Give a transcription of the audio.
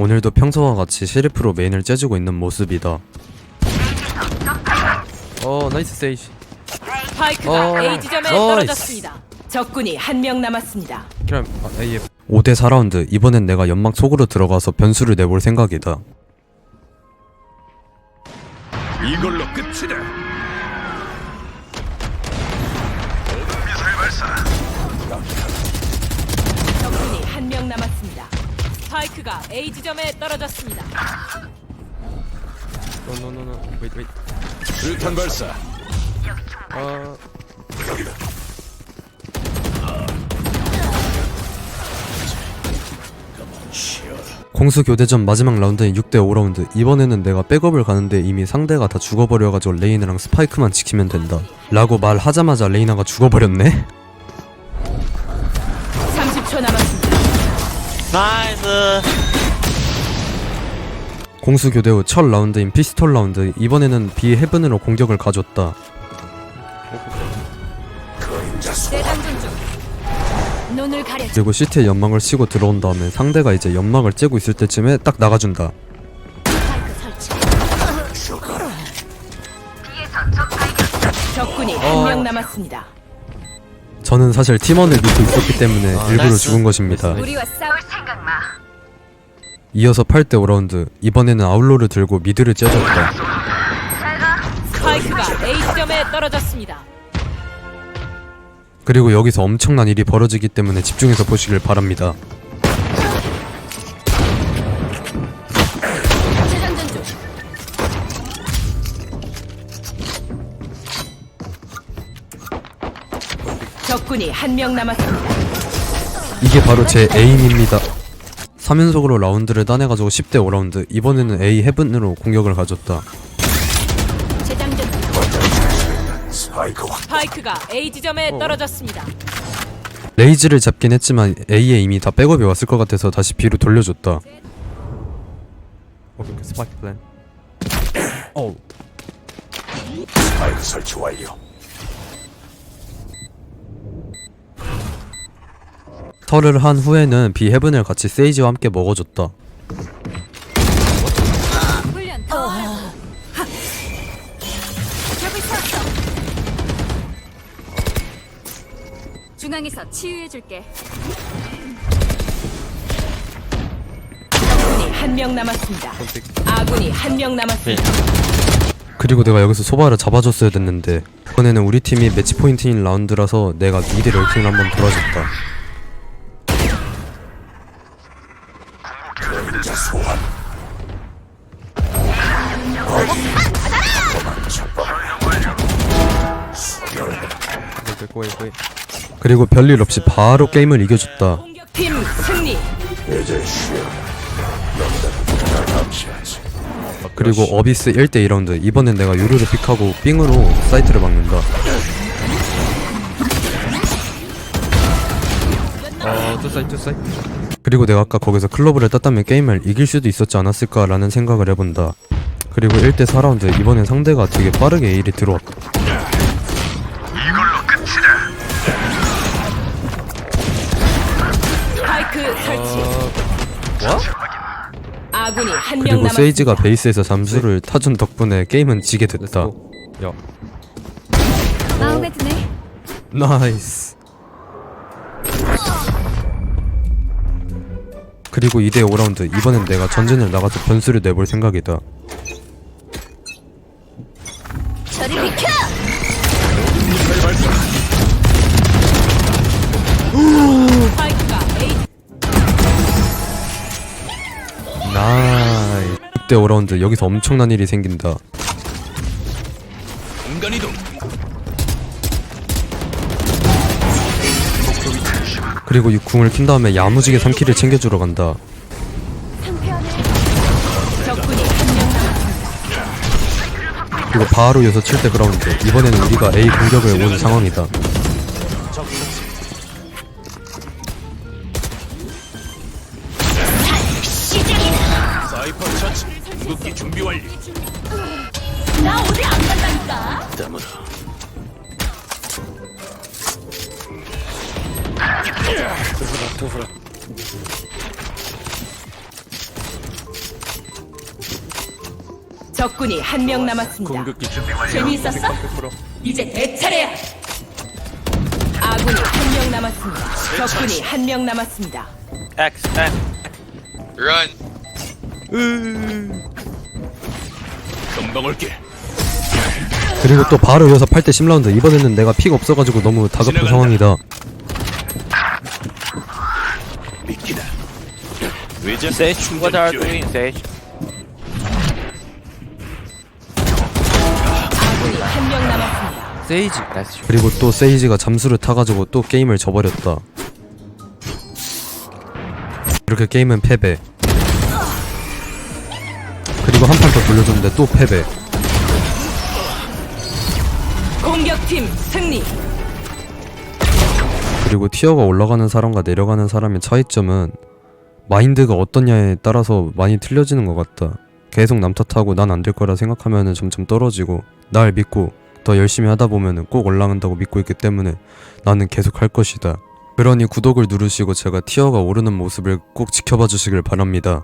오늘도 평소와 같이 시리프로 메인을 째주고 있는 모습이다. 어 나이스 세이지. 스파이크가 어, A 지점에 나이스. 떨어졌습니다. 적군이 한 명 남았습니다. 그럼 아, AF. 5대 4라운드 이번엔 내가 연막 속으로 들어가서 변수를 내볼 생각이다. 이걸로 끝이다. 미사일 발사. 적군이 한 명 남았습니다. 스파이크가 A 지점에 떨어졌습니다. 노노노노. 웨이트 웨이트. 수류탄 발사. 아 여기다. 공수 교대전 마지막 라운드인 6대 5라운드 이번에는 내가 백업을 가는데 이미 상대가 다 죽어버려가지고 레이나랑 스파이크만 지키면 된다 라고 말하자마자 레이나가 죽어버렸네? 30초 남았습니다. 나이스 공수 교대 후 첫 라운드인 피스톨 라운드 이번에는 비 헤븐으로 공격을 소. 대장전 중. 눈을 가려. 그리고 시트에 연막을 치고 들어온 다음에 상대가 이제 연막을 째고 있을 때쯤에 딱 나가준다. 적군이 어. 한명 남았습니다. 저는 사실 팀원을 믿고 있었기 때문에 아, 일부러 나이스. 죽은 것입니다. 우리와 싸울 생각 마. 이어서 8대 5라운드 이번에는 아울로를 들고 미드를 째줬다 스파이크가 A 지점에 떨어졌습니다. 그리고 여기서 엄청난 일이 벌어지기 때문에 집중해서 보시길 바랍니다 적군이 한 명 남았습니다. 이게 바로 제 에임입니다. 3연속으로 라운드를 따내가지고 10대 5라운드 이번에는 A 헤븐으로 공격을 가졌다. 재장전. 스파이크. 스파이크가 A 지점에 떨어졌습니다. 레이즈를 잡긴 했지만 A에 이미 다 백업이 왔을 것 같아서 다시 B로 돌려줬다. 오케이, 스파이크 플랜. 오. 스파이크 설치 완료. 털을 한 후에는 B 헤븐을 같이 세이지와 함께 먹어줬다. 훈련 더. 적을 쳤어. 중앙에서 치유해줄게. 적군이 한 명 남았습니다. 아군이 한 명 남았습니다. 그리고 내가 여기서 소바를 잡아줬어야 됐는데 이번에는 우리 팀이 매치 포인트인 라운드라서 내가 미드 럴킹을 한번 돌아줬다. 그리고 별일 없이 바로 게임을 이겨줬다. 공격팀 승리. 이제 쉬어. 너보다 나 감시하지. 그리고 어비스 1대 2라운드 이번엔 내가 요루를 픽하고 삥으로 사이트를 막는다 어 투 사이트 투 사이트 그리고 내가 아까 거기서 클로브를 땄다면 게임을 이길 수도 있었지 않았을까 라는 생각을 해본다 그리고 1대 4라운드 이번엔 상대가 되게 빠르게 A를 들어왔다 설치. 아군이 한 명 그리고 남았습니다. 세이지가 베이스에서 잠수를 타준 덕분에 게임은 지게 됐다 야 마음에 드네. 나이스 그리고 2대 5라운드 이번엔 내가 전진을 나가서 변수를 내볼 생각이다 저리 비켜! 나이 6대 5라운드. 여기서 엄청난 일이 생긴다. 공간 이동. 그리고 이 궁을 킨 다음에 야무지게 3킬을 챙겨주러 간다. 그리고 바로 이어서 7대 그라운드. 이번에는 우리가 A 공격을 온 상황이다 궁극기 준비 완료. 나 어디 안 간다니까. 때문에. 적군이 한 명 남았습니다. 궁극기 준비 완료. 재미있었어? 이제 내 차례야. 아군이 한 명 남았습니다. 적군이 한 명 남았습니다. X, X. 금방 올게. 그리고 또 바로 이어서 8대 10라운드 이번에는 내가 픽 없어가지고 너무 다급한. 상황이다 미끼다. 외전 Sage, what are you doing, Sage? 아군이 한명 남았습니다. Sage. That's true. 그리고 또 세이지가 잠수를 타가지고 또 게임을 져버렸다 이렇게 게임은 패배 그리고 한판 더 돌려줬는데 또 패배 공격팀 승리. 그리고 티어가 올라가는 사람과 내려가는 사람의 차이점은 마인드가 어떠냐에 따라서 많이 틀려지는 것 같다. 계속 남 탓하고 난 안 될 거라 생각하면은 점점 떨어지고 날 믿고 더 열심히 하다 보면은 꼭 올라간다고 믿고 있기 때문에 나는 계속 할 것이다. 그러니 구독을 누르시고 제가 티어가 오르는 모습을 꼭 지켜봐 주시길 바랍니다.